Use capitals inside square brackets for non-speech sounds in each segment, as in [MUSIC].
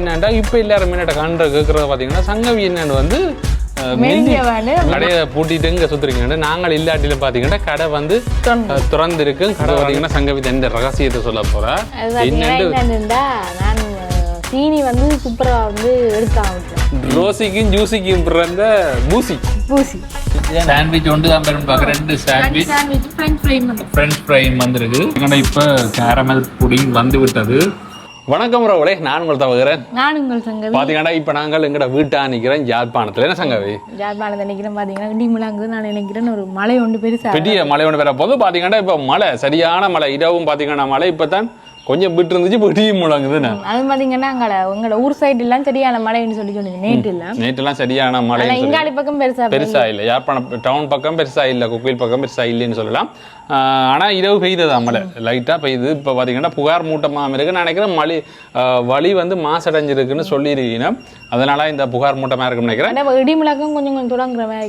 என்னண்டா? இப்போ எல்லாரும் முன்னாடி கண்ட கேட்கறத பார்த்தீங்கன்னா சங்கவி என்னன்னு வந்து கடையை பூட்டிட்டு இங்கே சுத்துறீங்க. நாங்கள் இல்லாட்டில பார்த்தீங்கன்னா கடை வந்து திறந்திருக்கு. கடை பார்த்தீங்கன்னா சங்கவி இந்த ரகசியத்தை சொல்ல என்னண்டு என்னன்னா சீனி வந்து சூப்பரா வந்து ஆரம்பிச்சேன். ரோசிக்கும் ஜூசிக்கும் பிறந்த பூசி. பூசி. சாண்ட்விச் ஒன்று தான் பெரும் பார்க்க. ரெண்டு sandwich sandwich French fry French fry வந்திருக்கு. இப்போ கேரமல் புடிங் வந்து விட்டது. வணக்கம் ரோவலே நான் உங்களை தவகிறேன் நான் உங்கள் சங்கவி பார்த்தீங்கன்னா இப்போ நாங்கள் எங்கட வீட்டா நிற்கிறேன் யாழ்ப்பாணத்தில். என்ன சங்கவி ஜாழ்ப்பாணத்தை நினைக்கிறேன் பார்த்தீங்கன்னா இடி முழங்குது. நான் நினைக்கிறேன் ஒரு மலை ஒன்று பெருசா. பெரிய மழை ஒன்று வர போது பார்த்தீங்கன்னா இப்போ மழை சரியான மழை இரவும் பார்த்தீங்கன்னா மழை இப்போ தான் கொஞ்சம் விட்டு இருந்துச்சு இப்போ இடியும் அது பார்த்தீங்கன்னா அங்கே உங்களோட ஊர் சைடு எல்லாம் சரியான மழைன்னு சொல்லி சொன்னீங்க. நேற்று இல்லை நேற்றுலாம் சரியான மழை இங்காளி பக்கம் பெருசா பெருசா இல்லை. யாழ்ப்பாணம் டவுன் பக்கம் பெருசா இல்லை குக்கில் பக்கம் பெருசா இல்லைன்னு சொல்லலாம். ஆஹ் ஆனா இரவு பெய்ததா மழை லைட்டாக பெய்யுது இப்போ பார்த்தீங்கன்னா புகார் மூட்டமாக இருக்கு நான் நினைக்கிறேன் மழை ஆஹ் வழி வந்து மாசடைஞ்சிருக்குன்னு சொல்லியிருக்கீங்க. அதனால இந்த புகார் மூட்டமாக இருக்குன்னு நினைக்கிறேன். ஆனால் இடி முழக்கம் கொஞ்சம் தொடங்குற மாதிரி.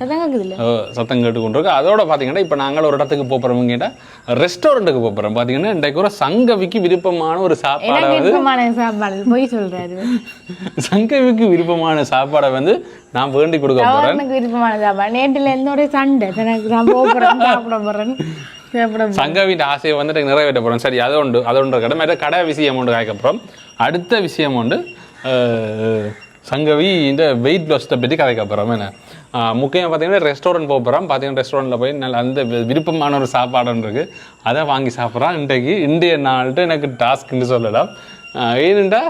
சத்தம் சத்தம் கேட்டுக்கொண்டிருக்கு. அதோட பார்த்தீங்கன்னா இப்போ நாங்கள் ஒரு இடத்துக்கு போகிறோம் கேட்டால் ரெஸ்டாரண்ட்டுக்கு போகிறோம் பார்த்தீங்கன்னா இன்றைக்கு ஒரு சங்கவிக்கு விருப்பமான ஒரு சாப்பாடை விருப்பமான சாப்பாடு. போய் சொல்றாரு. சங்கவிக்கு விருப்பமான சாப்பாடை வந்து நான் வேண்டி கொடுக்க போகிறேன் எனக்கு விருப்பமான சாப்பாடு. நேற்றுல இருந்து ஒரே சண்டை. எனக்கு நான் போகிறேன் சாப்பிட போறேன். போறேன். சங்கவின் ஆசையை வந்துட்டு நிறைவேற்ற போகிறோம் சரி அது உண்டு அது ஒன்று கடை மேலே கடை விஷயம் உண்டு காய்க்கப்புறம் அடுத்த விஷயம் உண்டு. சங்கவி இந்த வெயிட் லாஸ்ட்டை பற்றி கதைக்க போகிறோம் என்ன? முக்கியம் பார்த்தீங்கன்னா ரெஸ்டாரண்ட் போக போகிறோம் பார்த்தீங்கன்னா ரெஸ்டாரண்ட்டில் போய் நல்ல அந்த விருப்பமான ஒரு சாப்பாடு ஒன்று இருக்குது அதை வாங்கி சாப்பிட்றான் இன்றைக்கு இந்திய நாள்கிட்ட எனக்கு டாஸ்க்னு சொல்லலாம். ஏனெண்டா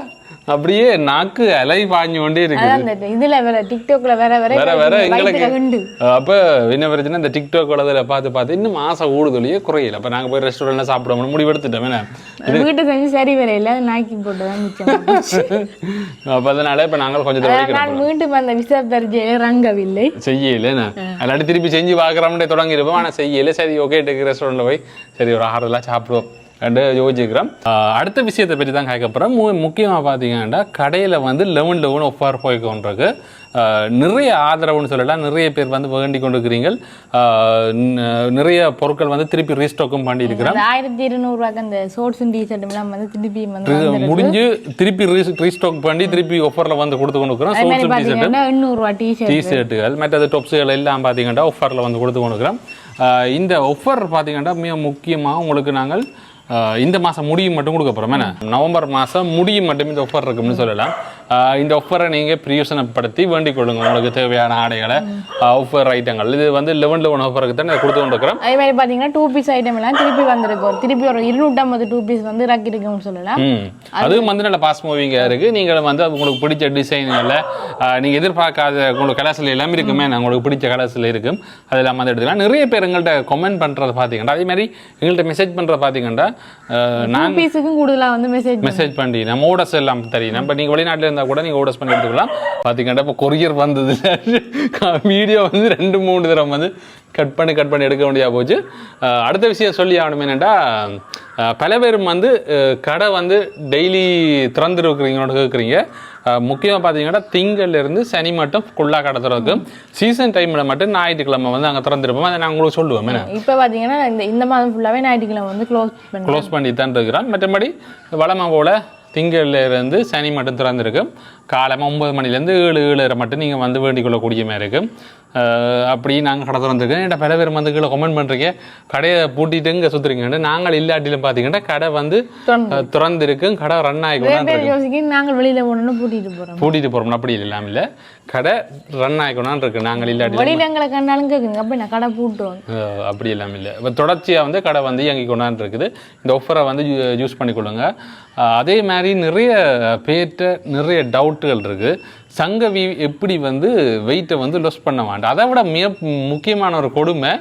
அப்படியே நாக்கு அலை பாஞ்சு கொண்டே இந்த இதுல வேற டிக்டாக்ல வேற வேற வேற வேற எங்களுக்கு அப்ப என்ன பிரச்சனை? இந்த டிக்டாக் உலகத்துல பார்த்து பார்த்து இன்னும் மாசம் ஊடுதலையே குறையல. அப்ப நாங்க போய் ரெஸ்டாரண்ட்ல சாப்பிடணும் முடிவெடுத்துட்டோம். என்ன? வீட்டு செஞ்சு சரி வேற இல்ல நாக்கி போட்டு தான் மிச்சம். [LAUGHS] அப்ப அதனால இப்ப நாங்கள் கொஞ்சம் நான் மீண்டும் அந்த விசாரிச்ச ரங்கவில்லை செய்யல என்ன? அல்லாட்டி திருப்பி செஞ்சு பார்க்குறோம்னே தொடங்கிருப்போம். ஆனா செய்யல. சரி ஓகே ரெஸ்டாரண்ட்ல போய் சரி ஒரு ஆறுதலாக சாப்பிடுவோம். ரெண்டு யோசிச்சுக்கிறோம். ஆஹ் அடுத்த விஷயத்தை பற்றி தான் கேட்கப்படுறோம் மு முக்கியமாக பார்த்தீங்கன்னா கடையில் வந்து லெவன் லெவன் ஒஃபார் போய் கொண்டிருக்கு. நிறைய ஆதரவுன்னு சொல்லலாம். நிறைய பேர் வந்து வேண்டி கொண்டிருக்கிறீங்க நிறைய பொருட்கள் வந்து திருப்பி ரீஸ்டாக்கும் பண்ணியிருக்கிறோம். அந்த ஆயிரத்தி இருநூறு ரூபாய்க்கு அந்த ஷோர்ட்ஸ் டிஷர்ட் எல்லாம் வந்து திருப்பி. முடிஞ்சு திருப்பி ரீஸ்டாக் பண்ணி திருப்பி ஒஃபரில் வந்து கொடுத்து கொண்டு இருக்கிறோம் பாத்தீங்கன்னா எண்ணூறு ரூபா டிஷர்ட் டிஷர்ட்டுகள் மற்றது டொப்ஸுகள் எல்லாம் பார்த்தீங்கன்னா ஆஃபரில் வந்து கொடுத்து ஆஹ் இந்த ஆஃபர் பார்த்தீங்கன்னா மிக முக்கியமாக உங்களுக்கு நாங்கள் இந்த மாதம் முடியும் மட்டும் கொடுக்க போகிறோம் என்ன? நவம்பர் மாதம் முடியும் மட்டும் இந்த ஆஃபர் இருக்கும்னு சொல்லலாம். இந்த ஆஃபரை நீங்கள் பிரயோசனப்படுத்தி வேண்டிக் கொள்ளுங்க. உங்களுக்கு தேவையான ஆடைகளை ஆஃபர் ஐட்டங்கள் இது வந்து லெவன் லெவன் ஆஃபருக்கு தான் கொடுத்து கொண்டிருக்கிறோம். அதே மாதிரி பாத்தீங்கன்னா டூ பீஸ் ஐட்டம் எல்லாம் திருப்பி வந்திருக்கு ஒரு திருப்பி ஒரு இருநூற்றம்பது டூ பீஸ் வந்து இறக்கிருக்குன்னு சொல்லலாம். ம். அதுவும் வந்து நல்ல பாஸ் மூவிங்காக இருக்குது நீங்கள் வந்து உங்களுக்கு பிடிச்ச டிசைனில் நீங்கள் எதிர்பார்க்காத உங்களுக்கு கலர்ஸில் எல்லாமே இருக்குமே நான் உங்களுக்கு பிடிச்ச கலர்ஸில் இருக்கும். அது எல்லாம் வந்து எடுத்துக்கலாம். நிறைய பேர் எங்கள்கிட்ட கமெண்ட் பண்ணுறது பார்த்தீங்கன்னா அதே மாதிரி எங்கள்கிட்ட மெசேஜ் பண்ணுறது பார்த்தீங்கன்னா அஹ், டூ நான் பீஸுக்கும் கூடுதலா வந்து மெசேஜ் மெசேஜ் பண்ணி நம்ம ஓடஸ் எல்லாம் தெரியும். நம்ம நீங்கள் வெளிநாட்டில் இருந்தால் கூட நீங்கள் ஓடஸ் பண்ணி எடுத்துக்கலாம். பார்த்தீங்கன்னா இப்போ கொரியர் வந்தது வீடியோ வந்து ரெண்டு மூணு தடவை வந்து கட் பண்ணி கட் பண்ணி எடுக்க வேண்டியதாக போச்சு. அடுத்த விஷயம் சொல்லி ஆகணும் என்னென்னா பல பேரும் வந்து கடை வந்து டெய்லி திறந்துருக்கிறீங்களோட கேட்குறீங்க முக்கியமாக பார்த்தீங்கன்னா திங்கள்ல இருந்து சனி மட்டும் ஃபுல்லாக கடை திறக்கும். சீசன் டைமில் மட்டும் ஞாயிற்றுக்கிழமை வந்து அங்கே திறந்துருப்போம். அதை நான் உங்களுக்கு சொல்லுவோம். என்ன? இப்ப பாத்தீங்கன்னா இந்த இந்த மாதம் ஃபுல்லாவே ஞாயிற்றுக்கிழமை வந்து க்ளோஸ் பண்ணி க்ளோஸ் பண்ணி தான் இருக்கிறான். மற்றபடி வளமை போல் திங்கள்ல இருந்து சனி மட்டும் திறந்திருக்கும். காலமாக ஒன்பது மணிலேருந்து ஏழு ஏழரை மட்டும் நீங்கள் வந்து வேண்டிக் கொள்ளக்கூடிய மாதிரி இருக்கும் அப்படி நாங்கள் கடை திறந்துருக்கோம். என்கிட்ட பல பேர் வந்து கீழே கமெண்ட் பண்ணுறீங்க கடையை பூட்டிட்டு இங்கே சுற்றுறீங்கன்னு நாங்கள் இல்லாட்டிலும் பார்த்தீங்கன்னா கடை வந்து திறந்திருக்கும் கடை ரன் யோசிக்க நாங்கள் வெளியில போகணும்னு பூட்டிட்டு போறோம். பூட்டிட்டு போகிறோம் அப்படி இல்லாமல் இல்லை. கடை ரன் ஆகிக்கொண்டான் இருக்கு. நாங்கள் இல்லாட்டி வெளியில எங்களை கண்டாலும் கேக்குங்க அப்ப நான் கடை பூட்டுவோம் அஹ் அப்படி இல்லாமல் இல்லை. இப்போ தொடர்ச்சியாக வந்து கடை வந்து இயங்கி கொண்டாந்து இருக்குது. இந்த ஆஃபரை வந்து யூஸ் பண்ணிக்கொள்ளுங்க. அதே மாதிரி நிறைய பேர்கிட்ட நிறைய டவுட்டுகள் இருக்குது சங்கவி எப்படி வந்து வெயிட்டை வந்து லொஸ் பண்ண வேண்டாம் அதை விட மிக முக்கியமான ஒரு கொடுமை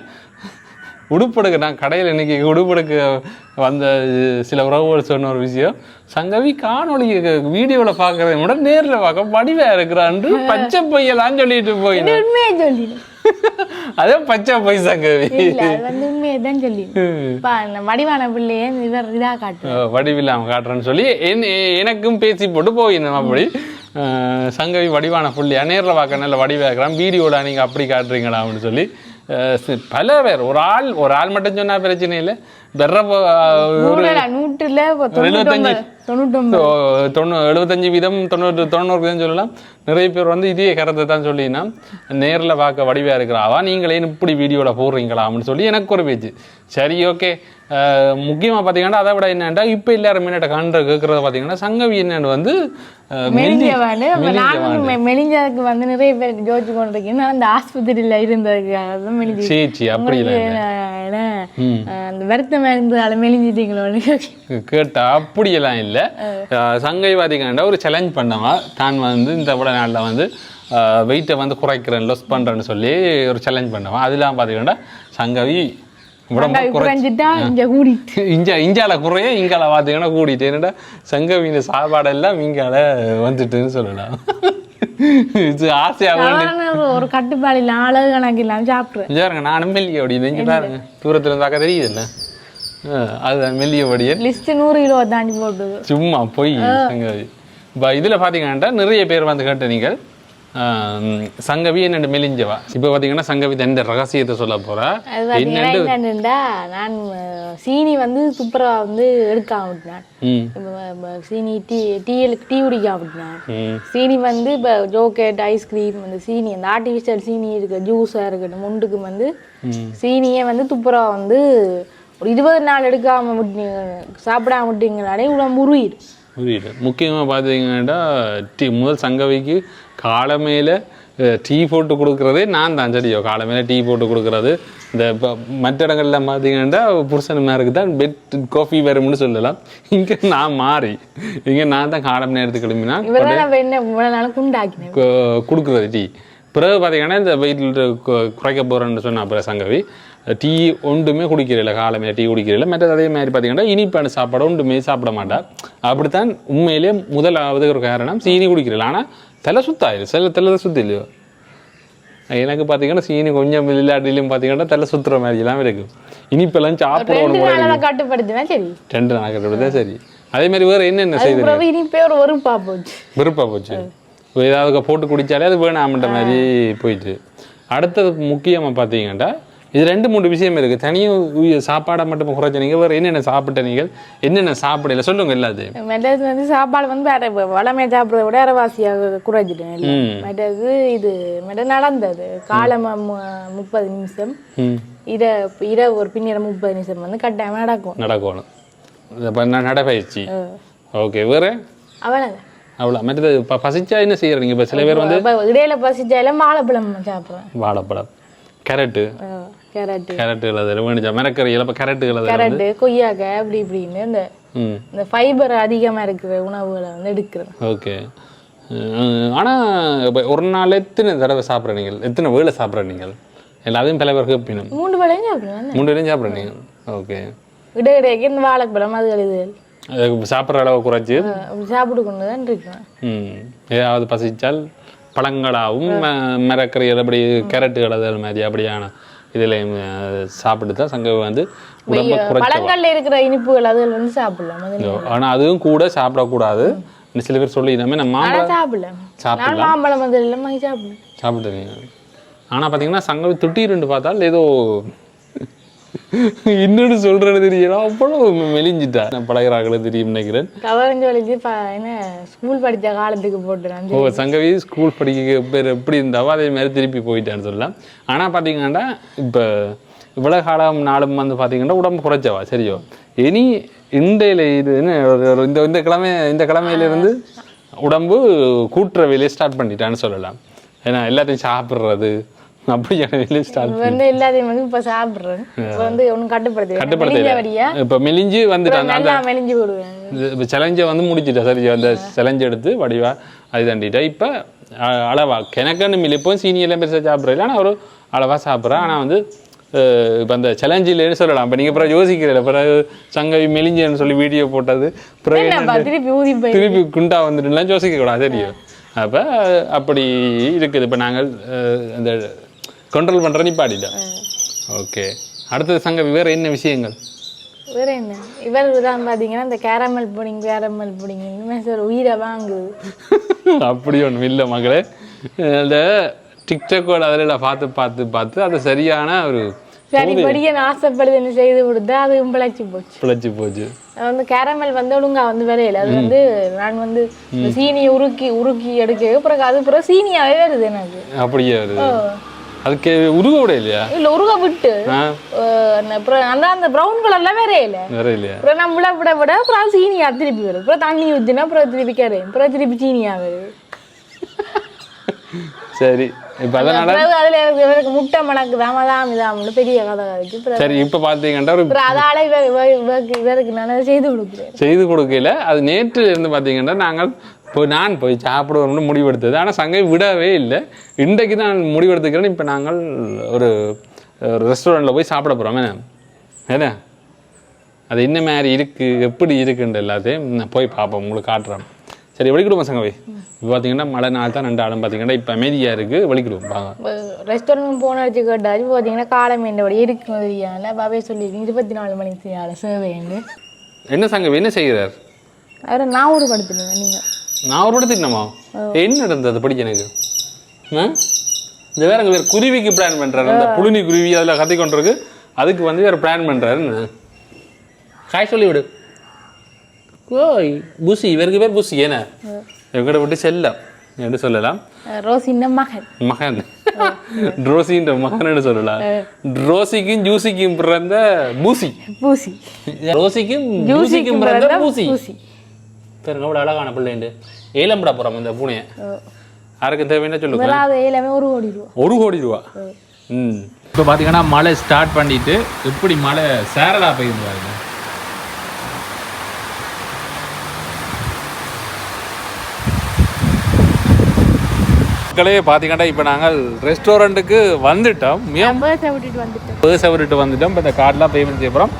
உடுப்படுக்க. நான் கடையில் இன்னைக்கு உடுப்படுக்க வந்த சில உறவுகள் சொன்ன ஒரு விஷயம். சங்கவி காணொளி வீடியோவில் பார்க்கறதை விட நேரில் பார்க்க வடிவா இருக்கிறான்னு [LAUGHS] பச்சை பையலான்னு சொல்லிட்டு போயினேன் உண்மையை சொல்லிடு அதே பச்சை பை சங்கவி இல்ல அது வந்து உண்மையை தான் சொல்லிடு பா இந்த வடிவான பிள்ளைய இவர் இதா காட்டு அஹ் வடிவில்லாம காட்டுறேன்னு சொல்லி எனக்கும் பேசி போட்டு போயிடணும் அப்படி. சங்கவி வடிவான புள்ளியா? நேரில் பார்க்க நல்ல வடிவாக்குறான் வீடியோவில் நீங்கள் அப்படி காட்டுறீங்களா அப்படின்னு சொல்லி பல பேர். ஒரு ஆள் ஒரு ஆள் மட்டும் சொன்னா பிரச்சனை இல்லை. வெற போ- ஒரு நூறுல நூற்றுல எழுபத்தஞ்சு தொண்ணூ எழுபத்தஞ்சு வீதம் தொண்ணூறு தொண்ணூறு வீதம் சொல்லலாம். நிறைய பேர் வந்து இதே கருத்தை தான் சொல்லினா நேரில் பார்க்க வடிவாக இருக்கிறாவா நீங்களே இப்படி வீடியோவில் போடுறீங்களா அப்படின்னு சொல்லி எனக்கு ஒரு பேச்சு. சரி ஓகே. முக்கியமாக பார்த்தீங்கன்னா அதை விட என்னென்னா இப்போ எல்லாரும் முன்னாடி கண்டு கேட்குறத பார்த்தீங்கன்னா சங்கவி என்னன்னு வந்து அஹ், மெலிஞ்ச வேண்டு மெலிஞ்ச நானும் மெலிஞ்சதுக்கு வந்து நிறைய பேர் ஜோதிச்சு கொண்டிருக்கேன். அந்த ஆஸ்பத்திரியில் இருந்ததுக்காக தான் மெலிஞ்சு. அப்படி இல்லை அந்த வருத்தம் இருந்ததால மெலிஞ்சிட்டீங்களோன்னு கேட்டா அப்படியெல்லாம் இல்லை. சங்கை பார்த்தீங்கன்னா ஒரு சேலஞ்ச் பண்ணவா? தான் வந்து இந்த விட நாளில் வந்து வெயிட்டை வந்து குறைக்கிறேன் லொஸ் பண்ணுறேன்னு சொல்லி ஒரு சேலஞ்ச் பண்ணவா? அதெல்லாம் பார்த்தீங்கன்னா சங்கவி இஞ்சால [LAUGHS] குறைய இங்கால பார்த்தீங்கன்னா கூடிட்டு. என்னடா சங்கவியின் சாப்பாடெல்லாம் இங்கால வந்துட்டுன்னு சொல்லலாம். [LAUGHS] ஒரு கட்டுப்பாடு இல்லை அளவு கணக்கு இல்லாமல் சாப்பிட்றேன் நானும் மெல்லிய இங்கே பாருங்க. தூரத்துல இருந்து பார்க்க தெரியுதுல்ல. அதுதான் மெல்லிய வடியல் லிஸ்ட் நூறு கிலோ தாண்டி போட்டுது. சும்மா போய் சங்கவி. இப்போ இதில் பார்த்தீங்கன்னா நிறைய பேர் வந்து கேட்ட நீங்கள் சங்கவி என்னென்று மெலிஞ்சவா? இப்போ பார்த்தீங்கன்னா சங்கவி தண்ட ரகசியத்தை சொல்ல போறா. என்னென்னுடா நான் சீனி வந்து சூப்பரா வந்து எடுக்காம விட்டேன் ம். இப்ப, அஹ், சீனி டீ டீயலுக்கு டீ குடிக்காம விட்டேன் ம். சீனி வந்து இப்போ ஜோக்கெட் ஐஸ்கிரீம் அந்த சீனி அந்த ஆர்டிஃபிஷியல் சீனி இருக்கு ஜூஸாக இருக்கட்டும் முண்டுக்கு வந்து. சீனியே வந்து துப்புரா வந்து ஒரு இருபது நாள் எடுக்காம விட்டீங்க சாப்பிடாம விட்டீங்கனாலே உடம்பு உருயிடும் புரியுது முக்கியமாக பார்த்தீங்கன்னா டீ முதல் சங்கவிக்கு காலமையில் டீ போட்டு கொடுக்குறதே நான் தான். சரியோ? காலமையில டீ போட்டு கொடுக்குறது. இந்த இப்போ மற்ற இடங்கள்ல பார்த்தீங்கன்னா புருஷனுமாருக்கு தான் பெட் காஃபி வரும்னு சொல்லலாம். இங்கே நான் மாறி இங்கே நான் தான் காலம் நேரத்துக்கு கிளம்பினா கொடுக்குறது டீ. பிறகு பார்த்தீங்கன்னா இந்த வெயிட்டில் குறைக்க போகிறேன்னு சொன்ன அப்புறம் சங்கவி டீ ஒன்றுமே குடிக்கிறதில்ல காலமே டீ குடிக்கிறதில்ல மற்றது அதே மாதிரி பார்த்தீங்கன்னா இனிப்பான சாப்பாடு ஒன்றுமே சாப்பிட மாட்டா அப்படித்தான் உண்மையிலே முதலாவது ஒரு காரணம் சீனி குடிக்கிறதில்ல ஆனால் தலை சுத்தாயிரு. சில தலை சுத்தி இல்லையோ? எனக்கு பார்த்தீங்கன்னா சீனி கொஞ்சம் இல்லாட்டிலையும் பார்த்தீங்கன்னா தலை சுத்துற மாதிரிலாம் இருக்கு இனிப்பெல்லாம் சாப்பிடணும் சரி. ரெண்டு நாள் தான் சரி. அதே மாதிரி வேறு என்னென்ன செய்து இனிப்பே ஒரு வெறுப்பா போச்சு. வெறுப்பா போச்சு. ஏதாவது போட்டு குடிச்சாலே அது வேணாமன்ற மாதிரி போயிட்டு. அடுத்தது முக்கியமாக பார்த்தீங்கன்னா இது ரெண்டு மூணு விஷயம் இருக்குது தனியாக சாப்பாடை மட்டும் குறைச்ச நீங்கள் வேறு என்னென்ன சாப்பிட்ட நீங்கள் என்னென்ன சாப்பிடல சொல்லுங்க எல்லாத்தையும். மற்றது வந்து சாப்பாடு வந்து வேற வளமையா சாப்பிட்றத விட அரைவாசியாக குறைச்சிட்டேன் எல்லாம். ம். மற்றது இது மற்ற நடந்தது. காலம் முப்பது நிமிஷம். இர இரவு ஒரு பின்னிர முப்பது நிமிஷம் வந்து கட்டாயமா நடக்கும். நடக்கணும். இப்போ நான் நடைப்பயிற்சி ஓகே வேறு? அவ்வளோதான் அவ்வளோ மற்றது இப்போ பசிச்சா என்ன செய்யறீங்க இப்போ சில பேர் வந்து இடையில பசிச்சாலும் வாழைப்பழம் சாப்பிட்றேன் வாழைப்பழம் கேரட்டு. கேரட்டு. கேரட்டு இல்லாத வேணுச்சா மிரக்கறி இப்போ கேரட்டு இல்லாத கேரட்டு கொய்யாக்காய் அப்படி இப்படின்னு இந்த இந்த ஃபைபர் அதிகமா இருக்கிற உணவுகளை வந்து எடுக்கிறேன் ஓகே. ஆனால் இப்போ ஒரு நாள் எத்தனை தடவை சாப்பிட்ற நீங்கள்? எத்தனை வேளை சாப்பிட்ற நீங்கள்? எல்லாத்தையும் பல பேருக்கு கேட்பினும் மூணு வேளையும் சாப்பிடுவேன் மூணு வேளையும் சாப்பிட்ற நீங்கள்? ஓகே. இடையிடையே இந்த வாழைப்பழம் அது அதுக்கு சாப்பிட்ற அளவு குறைச்சி சாப்பிட்டு கொண்டு தான் இருக்கேன் ம். ஏதாவது பசிச்சால் பழங்களாகவும் ம- மரக்கறிகள் அப்படி கேரட்டுகள் அது மாதிரி அப்படியான இதில் சாப்பிட்டு தான் சங்கவி வந்து உடம்ப இருக்கிற இனிப்புகள் அது வந்து சாப்பிடலாம். ஆனால் அதுவும் கூட சாப்பிடக்கூடாது. சில பேர் சொல்லிடாம நம்ம ஆனா மாம்பழம் சாப்பிடலாம். சாப்பிடலாம். மாம்பழம் வந்து எல்லாம் வாங்கி சாப்பிடுவேன் சாப்பிட்டுருங்க ஆனால் பார்த்தீங்கன்னா சங்கவி திடீர்னு பார்த்தால் ஏதோ இன்னொன்று சொல்கிறது தெரியல அவ்வளோ மெலிஞ்சிட்டா நான் பழகிறார்களே தெரியும் நினைக்கிறேன். கவரஞ்சு வலிச்சு என்ன ஸ்கூல் படிச்ச காலத்துக்கு போட்டு நான் ஓ சங்கவி ஸ்கூல் படிக்க பேர் எப்படி இருந்தாவோ அதே மாதிரி திருப்பி போயிட்டான்னு சொல்லலாம். ஆனால் பார்த்தீங்கன்னா இப்போ இவ்வளோ காலம் நாளும் வந்து பார்த்தீங்கன்னா உடம்பு குறைச்சவா? சரியோ? இனி இண்டையில் இது என்ன இந்த இந்த கிழமை இந்த கிழமையிலேருந்து உடம்பு கூட்டுற வேலையை ஸ்டார்ட் பண்ணிட்டான்னு சொல்லலாம். ஏன்னா எல்லாத்தையும் சாப்பிட்றது அப்படியான வேலையை ஸ்டார்ட் வந்து எல்லாத்தையும் வந்து இப்ப சாப்பிடுறேன். இப்ப வந்து ஒன்றும் கட்டுப்படுத்த இப்போ மெலிஞ்சு நல்லா மெலிஞ்சு போடுவேன். இப்போ சேலஞ்சை வந்து முடிச்சிட்டா. சரி அந்த சேலஞ்ச் எடுத்து வடிவா அது தாண்டிட்டா. இப்போ அளவா. கிணக்கன்னு மில் இப்போ சீனியெல்லாம் பெருசாக சாப்பிட்றேன் ஆனால் ஒரு அளவாக சாப்பிட்றேன் ஆனால் வந்து இப்போ அந்த சேலஞ்சிலேன்னு சொல்லலாம். இப்போ நீங்கள் பிறகு யோசிக்கிறீங்க பிறகு சங்கவி மெலிஞ்சன்னு சொல்லி வீடியோ போட்டது. பிறகு திருப்பி குண்டா வந்துட்டுலாம் யோசிக்க கூடாது தெரியும் அப்போ அப்படி இருக்குது. இப்போ நாங்கள் அந்த கண்ட்ரோல் பண்ணுற நிப்பாட்டிட்டோம் ஓகே அடுத்தது சங்கவி வேறு என்ன விஷயங்கள்? வேற என்ன? இவர் தான் பாத்தீங்கன்னா இந்த கேரமல் புடிங் கேரமல் புடிங் இனிமே சார் உயிரை வாங்குது. அப்படி ஒன்றும் இல்லை மகளே. இந்த டிக்டாக்கோட அதில் பார்த்து பார்த்து பார்த்து அது சரியான ஒரு சரி படிக்க ஆசைப்படுதுன்னு செய்து கொடுத்தா அதுவும் பிழைச்சி போச்சு. பிழைச்சி போச்சு. அது வந்து கேரமல் வந்து ஒழுங்கா வந்து விளையில. அது வந்து நான் வந்து இந்த சீனி உருக்கி உருக்கி எடுக்க பிறகு அது பிறகு சீனியாவே வருது எனக்கு. அப்படியே வருது. அதுக்கு உருவ விட இல்லையா? இல்ல உருக விட்டு. அப்புறம் அந்த அந்த ப்ரௌன் கலர்ல விளையில வேற இல்லையா? அப்புறம் நம்ம விட விட அப்புறம் சீனியா திருப்பி வரும். அப்புறம் தண்ணி ஊற்றினா அப்புறம் திருப்பி கரையும் அப்புறம் திருப்பி சீனியா வருது சரி இப்போ அதனால அதுல இவருக்கு முட்டை மணக்குதாம் அதாம் இதாம்னு பெரிய கதை அப்புறம் சரி இப்போ பார்த்தீங்கன்னா ஒரு அதால இவ- இவ- இவருக்கு நான் செய்து கொடுக்குறேன். செய்து கொடுக்கல. அது நேற்று இருந்து பார்த்தீங்கன்னா நாங்கள் போய் நான் போய் சாப்பிடுவோம்னு முடிவெடுத்தது. ஆனால் சங்கை விடவே இல்லை. இன்றைக்கு தான் முடிவெடுத்துக்கிறேன் இப்போ நாங்கள் ஒரு ரெஸ்டாரண்ட்டில் போய் சாப்பிட போகிறோம் என்ன? என்ன? அது என்ன மாதிரி இருக்குது எப்படி இருக்குன்ற எல்லாத்தையும் நான் போய் பார்ப்போம். உங்களுக்கு காட்டுறேன் சரி வெளிக்கிடுவோம் சங்கவை? இப்போ பார்த்தீங்கன்னா மழை நாள் தான் ரெண்டு ஆளும் பார்த்தீங்கன்னா இப்போ அமைதியாக இருக்குது வெளிக்கிடுவோம். வாங்க. ரெஸ்டாரண்ட் போன அடிச்சு கேட்டாச்சு. பார்த்தீங்கன்னா காலை மீண்டபடி இருக்கு மாதிரியான பாபே சொல்லியிருக்கீங்க இருபத்தி நாலு மணிக்கு சேவைன்னு என்ன சங்கவி? என்ன செய்கிறார்? அவரை நான் ஒரு படுத்துனீங்க நீங்கள் நான் ஒரு திட்டமா என்ன நடந்தது படிக்க எனக்கு? இந்த வேற வேற குருவிக்கு பிளான் பண்றாரு. அந்த புழுனி குருவி அதில் கத்தி கொண்டிருக்கு. அதுக்கு வந்து வேற பிளான் பண்றாருன்னு காய் சொல்லி விடு ஓய் புசி இவருக்கு பேர் புசி ஏன இவர்கிட்ட விட்டு செல்லம் என்று சொல்லலாம். மகன். மகன். ட்ரோசின்ற மகன் சொல்லலாம். ட்ரோசிக்கும் ஜூசிக்கும் பிறந்த பூசி. பூசி. ரோசிக்கும் ஜூசிக்கும் பிறந்த பூசி. பாருங்க அவ்வளோ அழகான பிள்ளைண்டு ஏலம்பட போகிறோம் இந்த பூனையை. யாருக்கு தேவைன்னா சொல்லுங்க. ஒரு கோடி ரூபா. ஒரு கோடி ரூபா. ம். இப்போ பார்த்தீங்கன்னா மழை ஸ்டார்ட் பண்ணிட்டு எப்படி மழை சேரலா பெய்யுது பாருங்க. மக்களே பார்த்தீங்கன்னா இப்போ நாங்கள் ரெஸ்டாரண்ட்டுக்கு வந்துட்டோம். பேச விட்டுட்டு வந்துட்டோம். இப்போ இந்த கார்டெலாம் பேமெண்ட் செய்ய போகிறோம்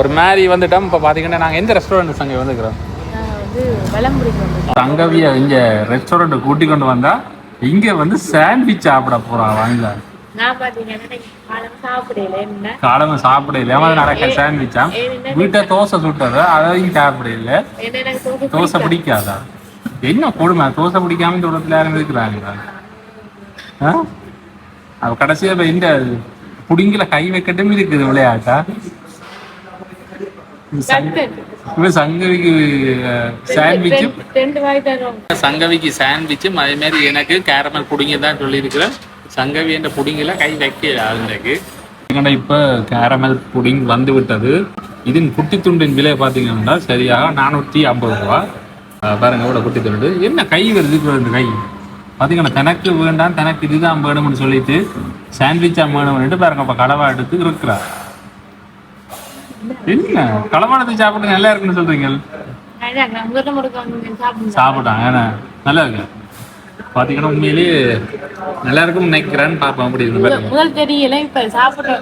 ஒரு மாதிரி வந்துட்டோம். இப்போ பார்த்தீங்கன்னா நாங்கள் எந்த ரெஸ்டாரண்ட் அங்கே வந்துக்கிறோம்? வந்து வந்துட்டோம் தங்கவிய இங்கே ரெஸ்டாரண்ட் கூட்டி கொண்டு வந்தா இங்கே வந்து சாண்ட்விச் சாப்பிட போகிறான் வாங்கல. காலம் காலம சாப்பிடல. ஏமாந்து நடக்க சாண்ட்விச்சா வீட்டை தோசை சுட்டது? அதையும் என்ன எனக்கு தோசை பிடிக்காதா? என்ன கொடுமை? தோசை பிடிக்காம தூரத்தில் யாரும் இருக்கிறாங்களா? ஆ? அவ கடைசியா இந்த புடிங்கில கை வைக்கட்டும் இருக்குது விளையாட்டா? சங்கவிக்கு சாண்ட்விச்சும் சங்கவிக்கு சாண்ட்விச்சும் அதே மாதிரி எனக்கு கேரமல் புடிங்க தான் சொல்லியிருக்கிறேன். சங்கவி என்ற புடிங்கில கை வைக்கல அதுக்கு இப்போ கேரமல் புடிங் வந்து விட்டது. இதன் குட்டி துண்டின் விலை பார்த்தீங்கன்னா சரியாக நானூற்றி ஐம்பது ரூபா. பாருங்க இவ்வளோ குட்டி துண்டு. என்ன கை வருது இந்த கை? பார்த்தீங்கன்னா தனக்கு வேண்டாம் தனக்கு இதுதான் வேணும்னு சொல்லிட்டு சாண்ட்விச்சா வேணும்னுட்டு பாருங்க இப்போ கடவா எடுத்து இருக்கிறார். என்ன? களவாடத்தை சாப்பிட்டு நல்லா இருக்குன்னு சொல்றீங்க. ஏன்னா? நல்லா இருக்கு? பார்த்தீங்கன்னா உண்மையிலேயே நல்லா இருக்கும்னு நினைக்கிறேன்னு பார்ப்போம். அப்படி இருக்கு முதல் தெரியல இப்ப சாப்பிட்ட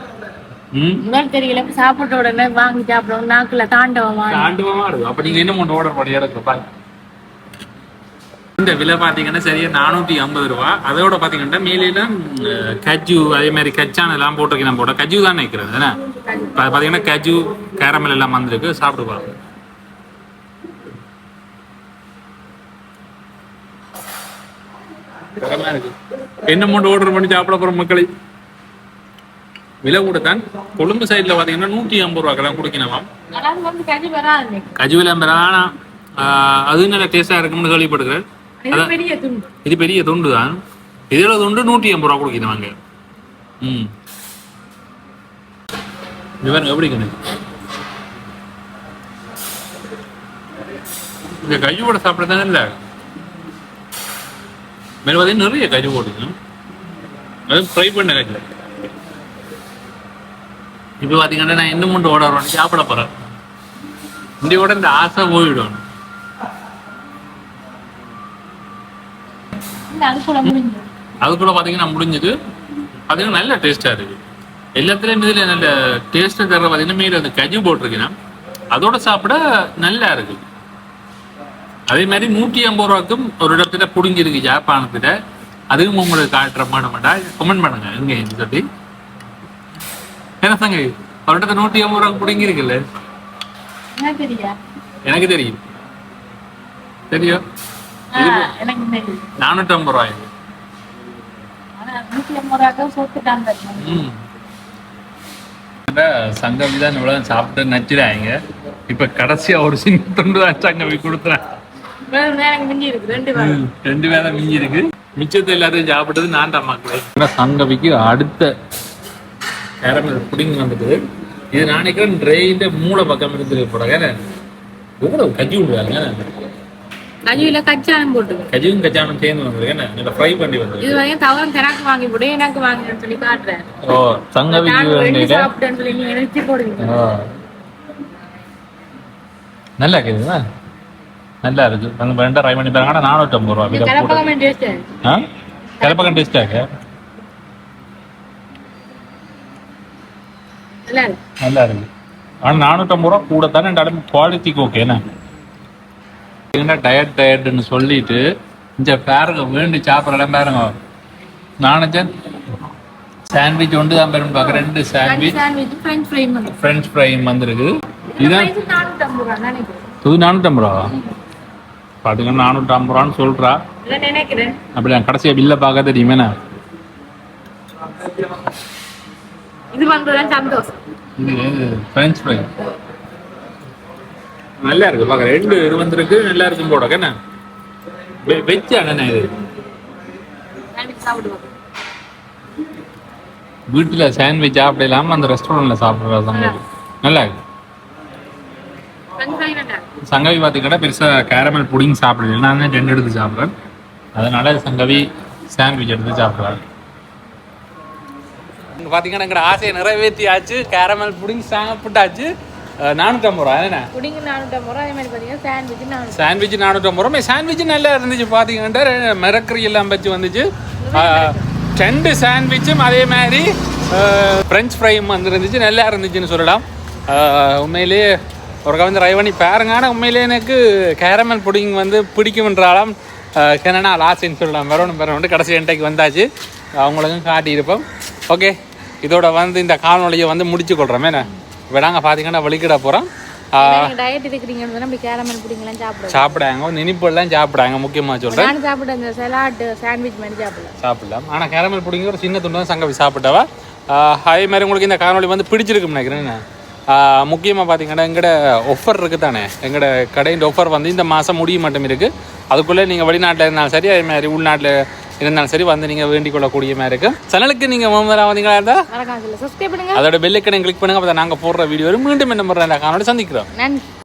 ம்? முதல் தெரியல இப்ப சாப்பிட்ட உடனே வாங்கி சாப்பிடுவோம். நாக்குல தாண்டவமா ஆண்டுவமா இருக்கு. அப்ப நீங்க என்ன மூணு ஆர்டர் பண்ணி எடுக்க பாருங்க இந்த விலை பார்த்தீங்கன்னா சரியா நானூற்றி ஐம்பது ரூபா. அதோட பார்த்தீங்கன்னா மேலாம் கஜு அதே மாதிரி கச்சான் எல்லாம் போட்டிருக்கேன் போட கஜு தான் என்ன? இப்போ பார்த்தீங்கன்னா கஜு கேரமல் எல்லாம் வந்திருக்கு. சாப்பிட்டு பாருங்க என்ன மூணு ஆர்டர் பண்ணி சாப்பிட போற மக்களை? விலை கூட தான். கொழும்பு சைடில் பார்த்தீங்கன்னா நூற்றி ஐம்பது கறி வராது கஜுவிலம் பெறானா அது நல்ல டேஸ்டாக இருக்கும்னு கேள்விப்படுகிறேன். இது பெரிய துண்டு. இது பெரிய துண்டு தான் இதோட துண்டு நூற்றி ஐம்பது ரூபா கொடுக்கணும் வாங்க ம். பாருங்க எப்படி இருக்குது இந்த கஜுவோட சாப்பிட தானே இல்லை? மேலே பார்த்தீங்கன்னா நிறைய கஜு போட்டுக்கணும் அது ஃப்ரை பண்ண கஜு இப்போ பார்த்தீங்கன்னா நான் இன்னும் மூன்று ஓட வரணும் சாப்பிட போகிறேன் இந்தியோட இந்த ஆசை போயிடும். அதுக்குள்ள பார்த்தீங்கன்னா முடிஞ்சது. பார்த்தீங்கன்னா நல்ல டேஸ்ட்டாக இருக்கு. எல்லாத்துலேயும் இதில் நல்ல டேஸ்ட்டு தர பார்த்தீங்கன்னா மீறி அந்த கஜு போட்டிருக்கீங்கன்னா அதோட சாப்பிட நல்லா இருக்கு. அதே மாதிரி நூற்றி ஐம்பது ரூபாய்க்கும் ஒரு இடத்துல புடிங்கிருக்கு ஜாப்பானத்துல அதுவும் உங்களுக்கு காட்டுற மாட்டா. கமெண்ட் பண்ணுங்க. எங்க சொல்லி என்ன சங்க ஒரு இடத்துல நூற்றி ஐம்பது ரூபாய்க்கு புடிங்கிருக்குல்ல எனக்கு தெரியும். தெரியும். நானூற்றி ஐம்பது ரூபாய். ம். பார்த்தீங்கன்னா சங்கவி தான் இவ்வளோ சாப்பிட்டு நச்சுறாங்க. இப்போ கடைசியாக ஒரு சின்ன துண்டு தான் சங்கவி கொடுத்துறேன் வேற நேரம் மிஞ்சி இருக்கு. ரெண்டு வேலை மிஞ்சி இருக்கு. மிச்சத்தை எல்லாத்தையும் சாப்பிட்டது நான் தான் மக்களே சங்கவிக்கு அடுத்த கேரமல் புடிங் வந்துட்டு இது நாளைக்கு ட்ரெயின்ல மூளை பக்கம் இருக்குது போட எவ்வளவு கஜி விடுவாங்க கஜுவில கச்சானம் போட்டுக்கோ. கஜியும் கஜானும் சேர்ந்து வந்திருக்கு. என்ன? ஃப்ரை பண்ணி வந்து இது வரையும் தவறு எனக்கு வாங்கி போடு எனக்கு வாங்கினு சொல்லி காட்டுறேன் ஓ ரெண்டு வேண்டிய சாப்பிட்டேன்னு சொல்லி நீங்க நிறுத்தி போடுவீங்க. நல்லா இருக்குதுங்களா நல்லா இருக்கு அந்த ரெண்டா ட்ரை பண்ணி பாருங்க. ஆனால் நானூற்றம்பது ரூபா. கலப்பகமே டேஸ்ட் ஆ? கலப்பக்கம் டேஸ்டாக நல்லா இருக்கு. இருக்கு. ஆனால் நானூற்றம்பது ரூபா கூட தானே குவாலிட்டிக்கு ஓகே என்ன? என்ன டயட் டயட்னு சொல்லிட்டு இந்த பாருங்க வேண்டி சாப்பிட்ற இடம் பாருங்க. நானும் சாண்ட்விச் ஒன்று தான் பெரும் பார்க்க ரெண்டு சாண்ட்விச் ஃப்ரெஞ்ச் ஃப்ரை வந்து ஃப்ரெஞ்ச் ஃப்ரை வந்திருக்கு. இதுதான் இது நானூற்றம்பது ரூபா இது நானூற்றம்பது? ரூபா பார்த்தீங்கன்னா நானூற்றம்பது ரூபான்னு சொல்கிறா நினைக்கிறேன். அப்படி நான் கடைசியாக பில்லை பார்க்க தெரியுமேண்ணா இது பண்றதுதான் சந்தோஷம். இது ஃப்ரெஞ்ச் ஃப்ரை நல்லா இருக்கு பார்க்க ரெண்டு இது வந்திருக்கு நல்லா இருக்கும் போட என்ன வெஜ் அண்ணா இது? வீட்டில் சாண்ட்விச் சாப்பிடலாம? அந்த ரெஸ்டாரண்ட்டில் சாப்பிட்ற சங்கவி நல்லா இருக்கு. சங்கவி பார்த்தீங்கன்னா பெருசாக கேரமல் புடிங் சாப்பிடல. நான் தான் ரெண்டு எடுத்து சாப்பிட்றேன். அதனால சங்கவி சாண்ட்விச் எடுத்து சாப்பிட்றாரு. பார்த்தீங்கன்னா எங்களோட ஆசையை நிறைவேற்றியாச்சு. கேரமல் புடிங் சாப்பிட்டாச்சு. நானூற்றம்பது ரூபா. என்ன புடிங்க நானூற்றம்பது ரூபா. அதே மாதிரி பார்த்தீங்கன்னா சாண்ட்விச் நானூறு. சாண்ட்விச் நானூற்றம்பது ரூபா. சாண்ட்விச் நல்லா இருந்துச்சு பார்த்தீங்கன்னா மிரக்கறி எல்லாம் வச்சு வந்துச்சு. ரெண்டு சாண்ட்விச்சும் அதே மாதிரி ஃப்ரெஞ்ச் ஃப்ரையும் வந்துருந்துச்சு. நல்லா இருந்துச்சுன்னு சொல்லலாம். உண்மையிலேயே ஒரு கவர்ந்து ட்ரை பண்ணி பாருங்க ஆனால் எனக்கு கேரமல் புடிங் வந்து பிடிக்கும்ன்றாலும் என்னன்னா லாஸ்ட்னு சொல்லலாம். வரணும் வரணும் கடைசி எண்டைக்கு வந்தாச்சு. அவங்களுக்கும் காட்டியிருப்போம். ஓகே இதோட வந்து இந்த காணொலியை வந்து முடிச்சு கொள்கிறோம் என்ன? இப்போ நாங்கள் பார்த்தீங்கன்னா வெளிக்கிட போகிறோம் டயட் இருக்கிறீங்கன்னு நம்ம கேரமல் புடிங்கெல்லாம் சாப்பிடுவோம். சாப்பிடாங்க இனிப்பெல்லாம் சாப்பிடாங்க முக்கியமாக சொல்கிறேன் நான் சாப்பிட்ட இந்த சலாட் சாண்ட்விச் மாதிரி சாப்பிடலாம் சாப்பிடலாம். ஆனால் கேரமல் பிடிங்க ஒரு சின்ன துண்டு தான் சங்கவி சாப்பிட்டவா? அதே மாதிரி உங்களுக்கு இந்த காணொளி வந்து பிடிச்சிருக்குன்னு நினைக்கிறேன் முக்கியமாக பார்த்தீங்கன்னா எங்கட ஒஃபர் இருக்குது தானே? எங்கட கடையின் ஒஃபர் வந்து இந்த மாதம் முடிய மட்டும் இருக்குது அதுக்குள்ளே நீங்கள் வெளிநாட்டில் இருந்தாலும் சரி அதே மாதிரி உள்நாட்டில் இருந்தாலும் சரி வந்து நீங்கள் வேண்டிக் கொள்ளக்கூடிய மாதிரி இருக்குது சேனலுக்கு நீங்கள் முதல்ல வந்தீங்களா இருந்தால் அதோட பெல்லைக்கனை கிளிக் பண்ணுங்க அப்போ நாங்கள் போடுற வீடியோ மீண்டும் என்ன பண்ணுற காணொலி சந்திக்கிறோம். நன்றி.